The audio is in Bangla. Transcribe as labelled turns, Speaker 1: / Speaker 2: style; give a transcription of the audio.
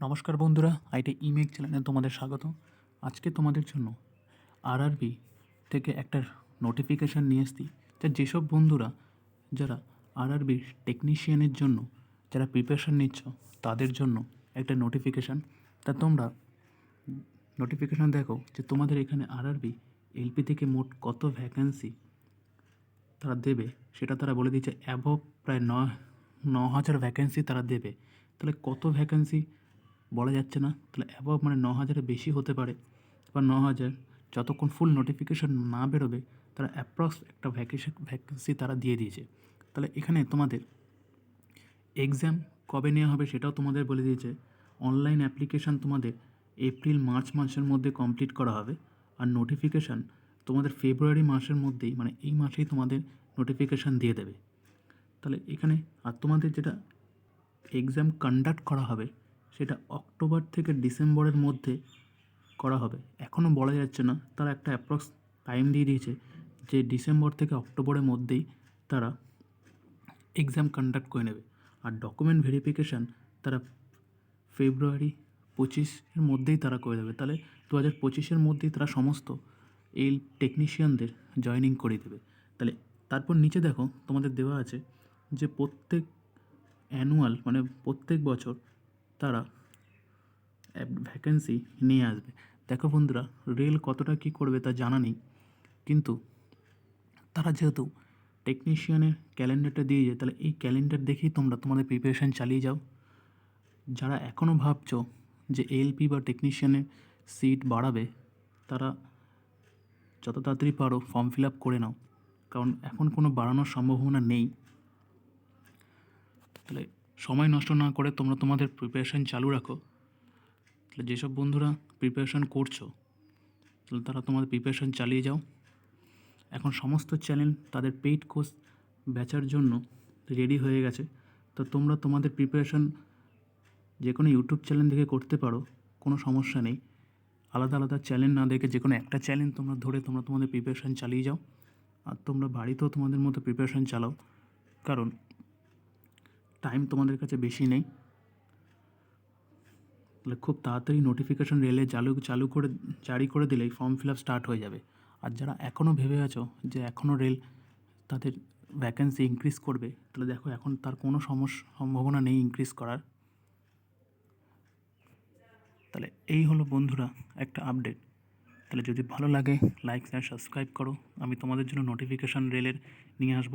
Speaker 1: নমস্কার বন্ধুরা, আইটি ইমেক চ্যানেলে তোমাদের স্বাগত। আজকে তোমাদের জন্য আরআরবি থেকে একটা নোটিফিকেশান নিয়ে এসছি। যা যেসব বন্ধুরা, যারা আরআরবির টেকনিশিয়ানের জন্য, যারা প্রিপারেশান নিচ্ছ, তাদের জন্য একটা নোটিফিকেশান তা তোমরা নোটিফিকেশান দেখো যে তোমাদের এখানে আরআরবি এলপি থেকে মোট কত ভ্যাকেন্সি তারা দেবে, সেটা তারা বলে দিয়েছে অ্যাবভ প্রায় ন ন হাজার ভ্যাকেন্সি তারা দেবে। তাহলে কত ভ্যাকেন্সি বলা যাচ্ছে না। তাহলে অ্যাবভ মানে ন হাজারের বেশি হতে পারে বা ন হাজার। যতক্ষণ ফুল নোটিফিকেশান না বেরোবে, তারা অ্যাপ্রক্স একটা ভ্যাকেশন ভ্যাকেন্সি তারা দিয়ে দিয়েছে। তাহলে এখানে তোমাদের এক্সাম কবে নেওয়া হবে সেটাও তোমাদের বলে দিয়েছে। অনলাইন অ্যাপ্লিকেশান তোমাদের এপ্রিল মার্চ মাসের মধ্যে কমপ্লিট করা হবে। আর নোটিফিকেশান তোমাদের ফেব্রুয়ারি মাসের মধ্যেই মানে এই মাসেই তোমাদের নোটিফিকেশান দিয়ে দেবে। তাহলে এখানে আর তোমাদের যেটা এক্সাম কন্ডাক্ট করা হবে সেটা অক্টোবর থেকে ডিসেম্বরের মধ্যে করা হবে। এখনও বলা যাচ্ছে না, তারা একটা অ্যাপ্রক্স টাইম দিয়ে দিয়েছে যে ডিসেম্বর থেকে অক্টোবরের মধ্যেই তারা এক্সাম কন্ডাক্ট করে নেবে। আর ডকুমেন্ট ভেরিফিকেশান তারা ফেব্রুয়ারি পঁচিশের মধ্যেই তারা করে দেবে। তাহলে দু হাজার পঁচিশের মধ্যেই তারা সমস্ত এই টেকনিশিয়ানদের জয়েনিং করে দেবে। তাহলে তারপর নিচে দেখো তোমাদের দেওয়া আছে যে প্রত্যেক অ্যানুয়াল মানে প্রত্যেক বছর তারা ভ্যাকেন্সি নিয়ে আসবে। দেখো বন্ধুরা রেল কতটা কী করবে তা জানা নেই, কিন্তু তারা যেহেতু টেকনিশিয়ানের ক্যালেন্ডারটা দিয়ে যায়, তাহলে এই ক্যালেন্ডার দেখেই তোমরা তোমাদের প্রিপারেশান চালিয়ে যাও। যারা এখনও ভাবছ যে এলপি বা টেকনিশিয়ানের সিট বাড়াবে, তারা যত তাড়াতাড়ি পারো ফর্ম ফিল আপ করে নাও, কারণ এখন কোনো বাড়ানোর সম্ভাবনা নেই। তাহলে সময় নষ্ট না করে তোমরা তোমাদের প্রিপারেশান চালু রাখো। তাহলে যেসব বন্ধুরা প্রিপারেশান করছ, তাহলে তারা তোমাদের প্রিপারেশান চালিয়ে যাও। এখন সমস্ত চ্যানেল তাদের পেইড কোর্স বেচার জন্য রেডি হয়ে গেছে। তো তোমরা তোমাদের প্রিপারেশান যে কোনো ইউটিউব চ্যানেল থেকে করতে পারো, কোনো সমস্যা নেই। আলাদা আলাদা চ্যানেল না দেখে যে কোনো একটা চ্যানেল তোমরা ধরে তোমরা তোমাদের প্রিপারেশান চালিয়ে যাও। আর তোমরা বাড়িতেও তোমাদের মতো প্রিপারেশান চালাও। কারণ টাইম তোমাদের কাছে বেশি নেই। তাহলে খুব তাড়াতাড়ি নোটিফিকেশান রেলে চালু চালু করে, জারি করে দিলেই ফর্ম ফিল আপ স্টার্ট হয়ে যাবে। আর যারা এখনও ভেবে আছো যে এখনও রেল তাদের ভ্যাকেন্সি ইনক্রিজ করবে, তাহলে দেখো এখন তার কোনো সমস্যা সম্ভাবনা নেই ইনক্রিজ করার। তাহলে এই হলো বন্ধুরা একটা আপডেট তাহলে যদি ভালো লাগে লাইক শেয়ার সাবস্ক্রাইব করো। আমি তোমাদের জন্য নোটিফিকেশান রেলের নিয়ে আসব।